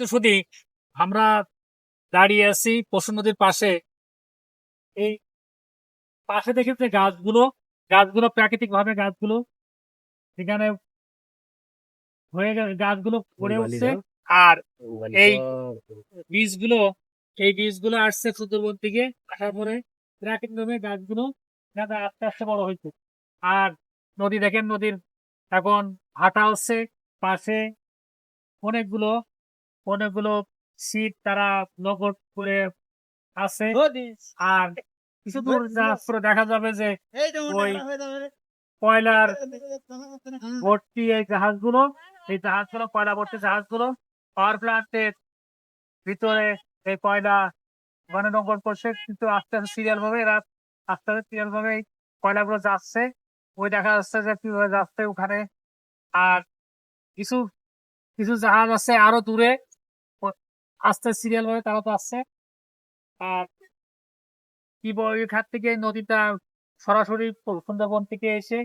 তো শুধু আমরা দাঁড়িয়ে আছি পশু নদীর পাশে। এই পাশে দেখি যে গাছগুলো গাছগুলো প্রাকৃতিক ভাবে গাছগুলো সেখানে হয়ে গেছে গাছগুলো পড়ে উঠছে। আর এই বীজগুলো এই বীজগুলো আসছে সুন্দরবন থেকে আসার পরে প্রাকৃতিক ভাবে গাছগুলো আস্তে আস্তে বড় হয়েছে। আর নদী দেখেন নদীর এখন ভাটা হচ্ছে। পাশে অনেকগুলো অনেকগুলো শীত তারা নগর করে আছে। আর কিছু দূর যাওয়ার পরে দেখা যাবে যে ওই কয়লার ভর্তি এই জাহাজগুলো এই জাহাজগুলো কয়লা ভর্তি জাহাজগুলো পাওয়ার প্লান্টের ভিতরে এই কয়লা ওখানে নগর করছে কিন্তু আস্তে আস্তে সিরিয়াল ভাবে এরা আস্তে আস্তে সিরিয়াল ভাবে এই কয়লাগুলো যাচ্ছে। ওই দেখা যাচ্ছে যে কীভাবে যাচ্ছে ওখানে। আর কিছু কিছু জাহাজ আছে আরও দূরে। আস্তে সিরিয়াল ভাবে তারা তো আসছে। আর কি বল ওই ঘাট থেকে নদীটা সরাসরি সুন্দরবন থেকে এসে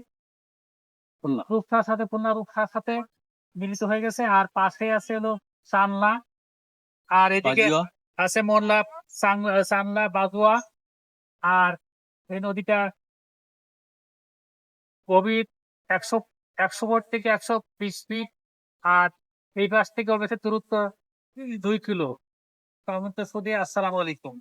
রূপসার সাথে পূর্ণা রূপসার সাথে মিলিত হয়ে গেছে। আর পাশে আছে হলো সানলা। আর এদিকে আছে মোল্লা সানলা বাজুয়া। আর এই নদীটা গভীর একশো একশো ফুট থেকে একশো বিশ ফিট। আর এই পাশ থেকে কাছে দূরত্ব দুই কিলো। তার মধ্যে সৌদি আসসালাম আলাইকুম।